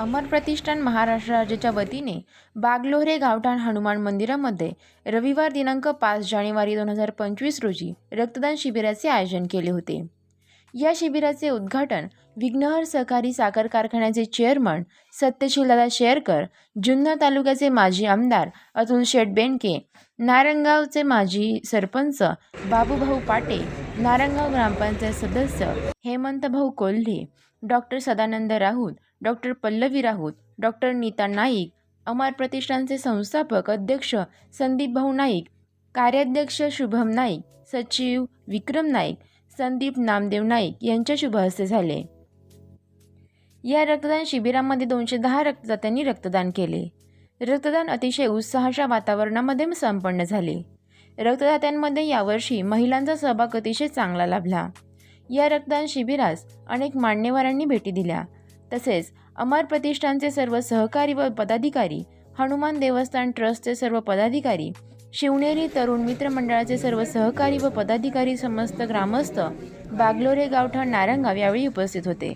अमर प्रतिष्ठान महाराष्ट्र राज्याच्या वतीने बागलोहरे गावठाण हनुमान मंदिरामध्ये रविवार दिनांक पाच जानेवारी दोन हजार पंचवीस रोजी रक्तदान शिबिराचे आयोजन केले होते. या शिबिराचे उद्घाटन विघ्नहर सहकारी साखर कारखान्याचे चेअरमन सत्यशीलदादा शेअरकर जुन्नर तालुक्याचे माजी आमदार अतुल शेठ बेंडके नारंगावचे माजी सरपंच बाबूभाऊ पाटे नारंगाव ग्रामपंचायत सदस्य हेमंतभाऊ Kolhe doctor Sadanand Raut doctor Pallavi Raut doctor Neeta Naik Amar प्रतिष्ठानचे संस्थापक अध्यक्ष संदीप भाऊ नाईक कार्याध्यक्ष शुभम नाईक सचिव विक्रम नाईक संदीप नामदेव नाईक यांच्या शुभहस्ते झाले. या रक्तदान शिबिरामध्ये दोनशे दहा रक्तदात्यांनी रक्तदान केले. रक्तदान अतिशय उत्साहाच्या वातावरणामध्ये संपन्न झाले. रक्तदात्यांमध्ये यावर्षी महिलांचा सहभाग अतिशय चांगला लाभला. या रक्तदान शिबिरास अनेक मान्यवरांनी भेटी दिल्या. तसेच अमर प्रतिष्ठानचे सर्व सहकारी व पदाधिकारी हनुमान देवस्थान ट्रस्टचे सर्व पदाधिकारी शिवनेरी तरुण मित्रमंडळाचे सर्व सहकारी व पदाधिकारी समस्त ग्रामस्थ बागलोरे गावठा नारंगाव यावेळी उपस्थित होते.